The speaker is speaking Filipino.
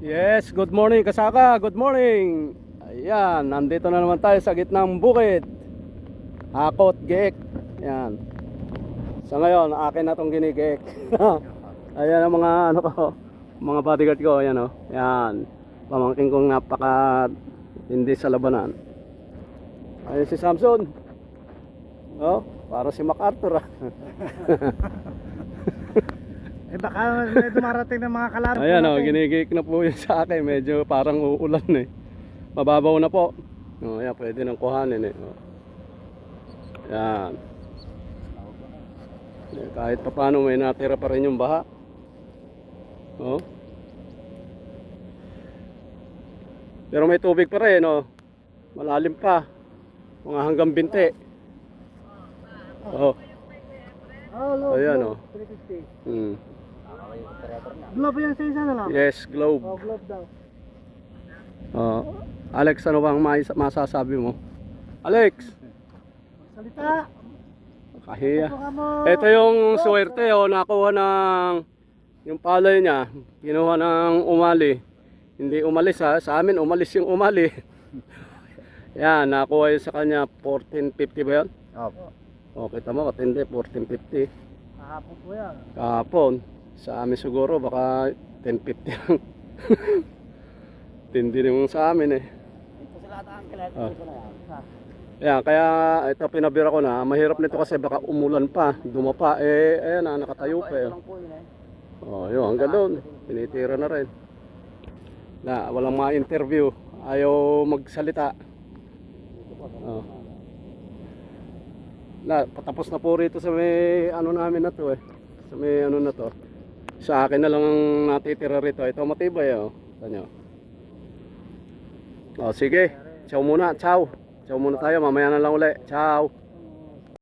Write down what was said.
Yes, good morning kasaka, good morning. Ayan, nandito na naman tayo sa gitnang bukid. Hakot, gek. Ayan. Sa ngayon, akin na tong ginigek. Ayan ang mga ano ko, mga bodyguard ko, ayan oh. Ayan. Pamangkin kong napaka hindi sa labanan. Ayan si Samson. Oh, para si MacArthur ah. Eh baka may dumarating ng mga kalaro. Ayan oh, ginigik na po yun sa akin. Medyo parang uulan eh. Mababaw na po. Oh, ayan, pwede nang kuhanin eh. Oh. Ayan. Eh, Kahit pa paano may natira pa rin yung baha. Oh. Pero may tubig pa rin, oh. Malalim pa. Mga hanggang binte. Oh. Oh, low, Ayan, low. oh. 350. Hmm. Glove yan sa isa na lang. Yes, globe. Oh, glove daw. Oh, Alex, ano bang masasabi mo? Alex, Salita. kahiya. Ito yung swerte oh, nakuha ng yung palay niya, kinuha ng umali. Hindi umalis ha, sa amin umalis yung umali. Yan, nakuha yun sa kanya 1450 ba yun? Opo. O, kita mo, katindi, 1450. Kahapon po yan. Kahapon, sa amin siguro baka 1050 lang. Tindi naman sa amin eh. Ito sila ata ang kilat. Ah. Ito na yan. Ayan, kaya ito pinabira ko na. Mahirap nito kasi baka umulan pa, dumapa. Eh, ayan na, nakatayo pa. Eh. Eh. Oh, yun, hanggang doon. Tinitira na rin. Na, walang mga interview. Ayaw magsalita. Oh. Na, patapos na po rito sa may ano namin na to eh. Sa may ano na to. Sa akin na lang ang natitira rito. Ito matibay oh. Tanyo. Oh, sige. Ciao muna. Ciao. Ciao muna tayo. Mamaya na lang uli. Ciao.